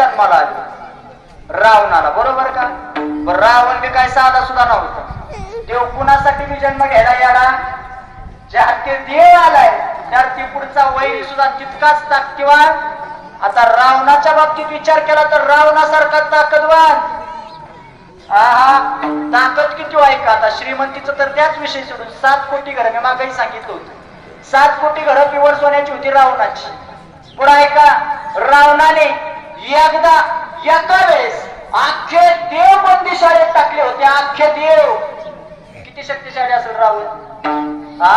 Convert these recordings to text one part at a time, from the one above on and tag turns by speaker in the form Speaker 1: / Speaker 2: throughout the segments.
Speaker 1: जन्माला आले. रावणाला बरोबर का? रावण बी काय साधा सुद्धा नव्हता. देव कुणासाठी मी जन्म घ्यायला याला ज्या ते देव आलाय त्या ते पुढचा वैरी सुद्धा तितकाच ताकदीवान. आता रावणाच्या बाबतीत विचार केला तर रावणासारखा ताकदवान. ताकद किती हो ऐका आता श्रीमंतीचं तर त्याच विषयी सोडून सात कोटी घरं मी मागही सांगितलं होतं. सात कोटी घरं पिवळ सोन्याची होती रावणाची. पुढे ऐका रावणाने एकदा एका वेळेस अख्खे देव बंदी शाळेत टाकले होते अख्खे देव. किती शक्तिशाली असेल राहुल? हा?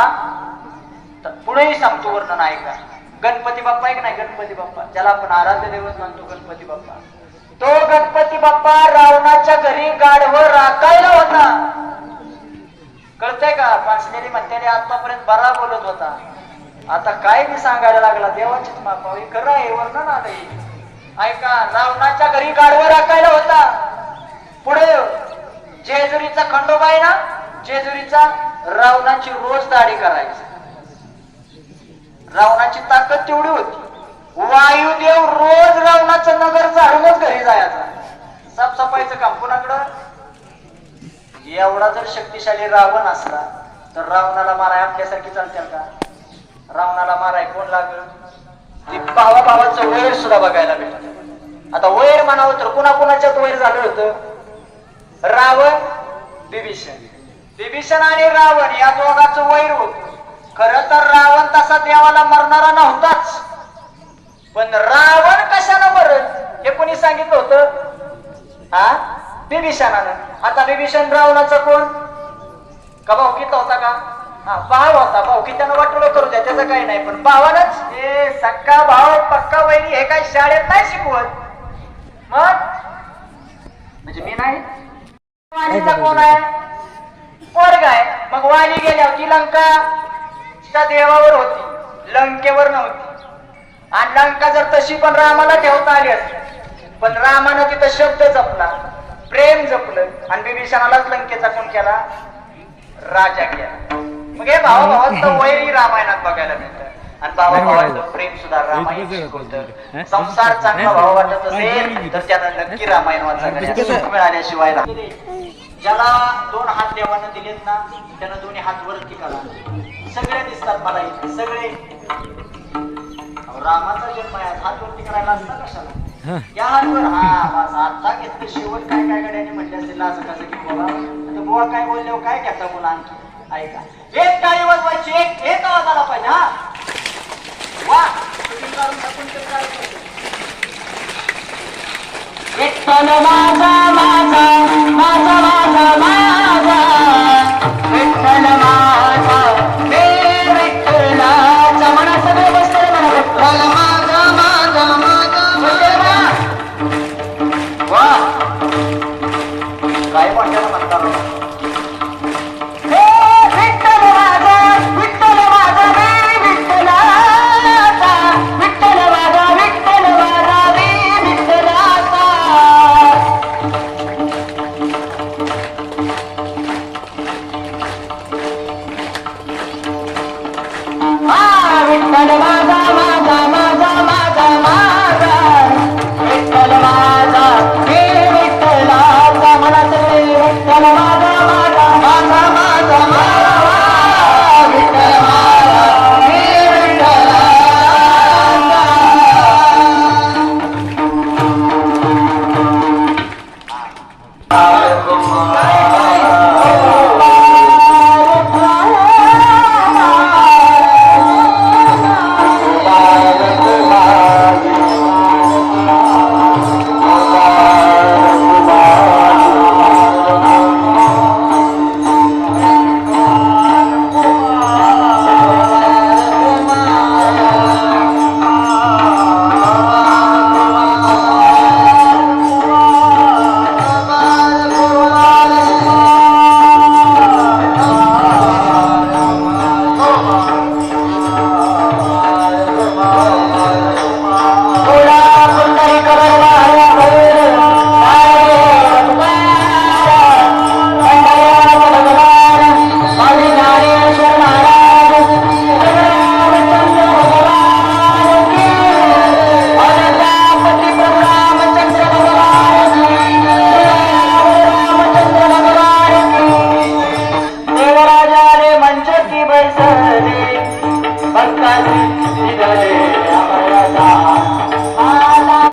Speaker 1: पुढेही सांगतो वर्णन आहे का गणपती बाप्पा एक नाही गणपती बाप्पा? ज्याला आपण आराध्य दैवत मानतो गणपती बाप्पा. तो गणपती बाप्पा रावणाच्या घरी गाढवर राखायला होता. कळतंय का? पाचलेली म्हणतेने आतापर्यंत बरा बोलत होता. आता काय मी सांगायला लागला देवाचीच मापावी खरं आहे वर्णन आलं ऐका रावणाच्या घरी गाढवर राखायला होता. पुढे जेजुरीचा खंडोबा आहे ना जेजुरीचा रावणाची रोज दाढी करायची. रावणाची ताकद तेवढी होती. वायुदेव रोज रावणाचं नगर झाडूनच घरी जायचा. साफसफाईचं काम कुणाकडं? एवढा जर शक्तिशाली रावण असला तर रावणाला माराय आपल्यासारखी चालतील का? रावणाला माराय कोण लागल? ती भावा भावाचं वैर सुद्धा बघायला भेटत आता वैर म्हणावं तर कुणा कुणाच्यात वैर झालं होतं? रावण बिभीषण. बिभीषण आणि रावण या दोघांचं वैर होत. खरं तर रावण तसा देवाला मरणारा नव्हताच. पण रावण कशानं मरल? हे कोणी सांगितलं होतं? हा? बिभीषणानं. आता बिभीषण रावणाचा कोण? का भाऊकीतला होता का? हा भाव होता. भाऊकी त्यानं वाटलं करू द्या? त्याचं काही नाही. पण भावानच? हे सक्का भाव पक्का वैरी हे काय शाळेत नाही शिकवत? मग? म्हणजे मी नाही? वालीचा कोण आहे? पोरग आहे. मग वाली गेल्यावर ती लंका त्या देवावर होती. लंकेवर नव्हती. आणि लंका जर तशी पण रामाला ठेवता आली असती पण रामानं तिथं शब्द जपला. प्रेम जपलं. आणि बिभीषणालाच लंकेचा कोण केला. राजा केला मग हे भावा भावाचं वैरी रामायणात बघायला मिळतं. आणि भावा भावाचं प्रेम सुद्धा रामायण शिकवतं संसार चांगला भाव वाटत असेल तर त्यानं नक्की रामायण वाचायला. सुख मिळाल्याशिवाय ज्याला दोन हात देवानं दिलेत ना त्यानं दोन्ही हात वरती करा सगळे दिसतात मला इथे सगळे. रामाचा जन्म आहे. हात वरती करायला असता कशाला? या हातवर हा बस आता घेतलं शेवट. काय काय गड्याने म्हटले असेल असं कसं की बाबा आता बुवा काय बोलल्यावर काय घेता बोला आणखी? ऐका. एक टाळी वाजवायची एक एक आवाज आला पाहिजे हा. तुम्ही काढून ते काय करतो? माझा माझा माझा माझा माझा. विठ्ठल माझा हे विठ्ठलाचा म्हणा सगळे बसले विठ्ठल माझा माझा माझा वा. काय